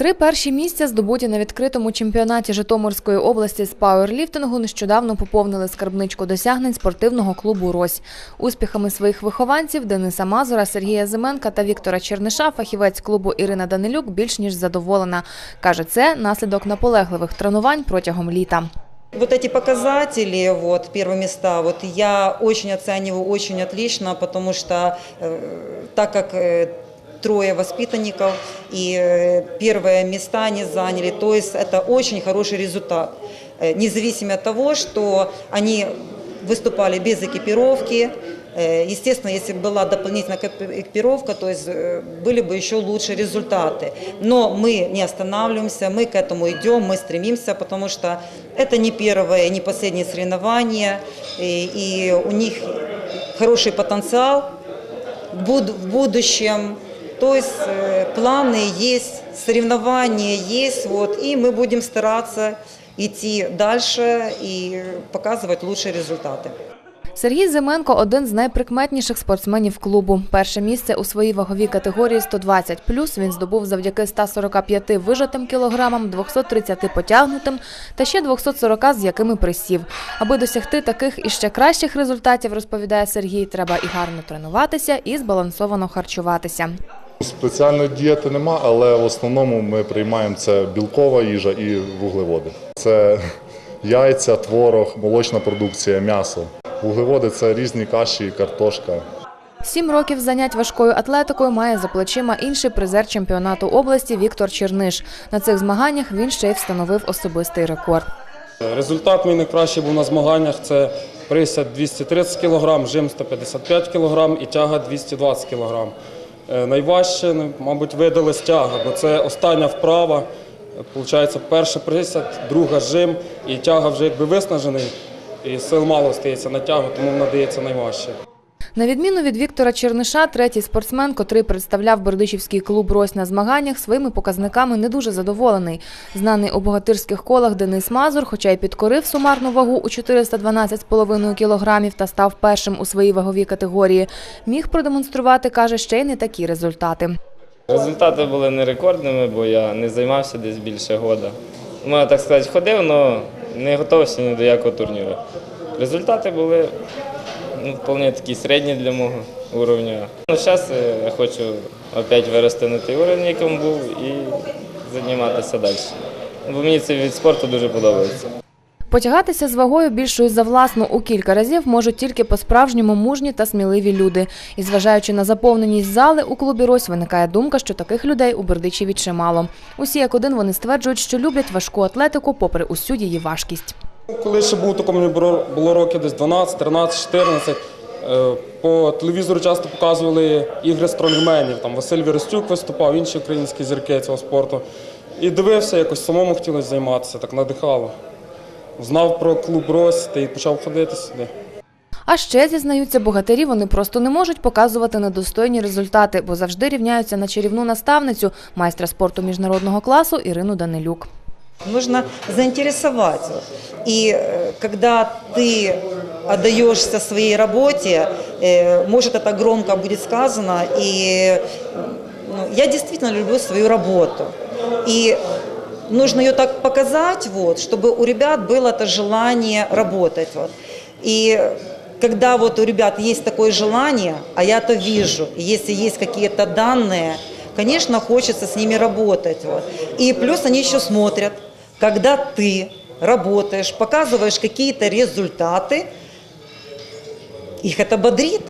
Три перші місця, здобуті на відкритому чемпіонаті Житомирської області з пауерліфтингу, нещодавно поповнили скарбничку досягнень спортивного клубу «Рось». Успіхами своїх вихованців Дениса Мазура, Сергія Зименка та Віктора Черниша фахівець клубу Ірина Данилюк більш ніж задоволена. Каже, це наслідок наполегливих тренувань протягом літа. Вот эти показатели, вот первые места, вот я очень оцениваю очень отлично, потому что э, так как э, трое воспитанников и э, первые места они заняли, то есть это очень хороший результат, Э, независимо от того, что они выступали без экипировки. Э, Естественно, если бы была дополнительная экип- экипировка, то есть были бы еще лучше результаты. Но мы не останавливаемся, мы к этому идем, мы стремимся, потому что это не первое, не последнее соревнование, и, и у них хороший потенциал в будущем. То есть э, планы есть, соревнования есть, вот, и мы будем стараться идти дальше и показывать лучшие результаты. Сергій Зименко – один з найприкметніших спортсменів клубу. Перше місце у своїй ваговій категорії 120+, він здобув завдяки 145 вижатим кілограмам, 230 потягнутим та ще 240, з якими присів. Аби досягти таких і ще кращих результатів, розповідає Сергій, треба і гарно тренуватися, і збалансовано харчуватися. Спеціальної дієти нема, але в основному ми приймаємо це білкова їжа і вуглеводи. Це яйця, творог, молочна продукція, м'ясо. Вуглеводи це різні каші, картошка. Сім років занять важкою атлетикою має за плечима інший призер чемпіонату області Віктор Черниш. На цих змаганнях він ще й встановив особистий рекорд. Результат мій найкращий був на змаганнях. Це присяд 230 кг, жим 155 кг і тяга 220 кг. Е, Найважче, ну, мабуть, видалась тяга, бо це остання вправа. Получається, перша присяд, друга жим і тяга вже якби виснажений, і сил мало стається на тягу, тому вона дається найважче. На відміну від Віктора Черниша, третій спортсмен, котрий представляв Бердичівський клуб «Рось» на змаганнях, своїми показниками не дуже задоволений. Знаний у богатирських колах Денис Мазур, хоча й підкорив сумарну вагу у 412,5 кілограмів та став першим у своїй ваговій категорії, міг продемонструвати, каже, ще й не такі результати. Результати були не рекордними, бо я не займався десь більше года. Можна так сказати, ходив, але не готувався ні до якого турніру. Результати були ну, вполне такі середні для мого уровня. Ну, зараз я хочу опять вирости на той уровень, яким був, і займатися далі. Бо мені цей від спорту дуже подобається. Потягатися з вагою більшою за власну у кілька разів можуть тільки по-справжньому мужні та сміливі люди. І зважаючи на заповненість зали, у клубі «Рось» виникає думка, що таких людей у Бердичеві чимало. Усі як один вони стверджують, що люблять важку атлетику попри усю її важкість. Коли ще був такому мені було років десь 12, 13, 14, е, по телевізору часто показували ігри стронгменів. Там Василь Віростюк виступав, інші українські зірки цього спорту. І дивився, якось самому хотілося займатися, так надихало. Знав про клуб Рось та й почав ходити сюди. А ще зізнаються богатирі, вони просто не можуть показувати недостойні результати, бо завжди рівняються на чарівну наставницю майстра спорту міжнародного класу Ірину Данилюк. Нужно заинтересовать. И э, когда ты отдаешься своей работе, э, может это громко будет сказано, и ну, я действительно люблю свою работу. И нужно ее так показать, вот, чтобы у ребят было это желание работать. Вот. И когда вот у ребят есть такое желание, а я это вижу, и если есть какие-то данные, конечно, хочется с ними работать. Вот. И плюс они еще смотрят, когда ты работаешь, показываешь какие-то результаты, их это бодрит.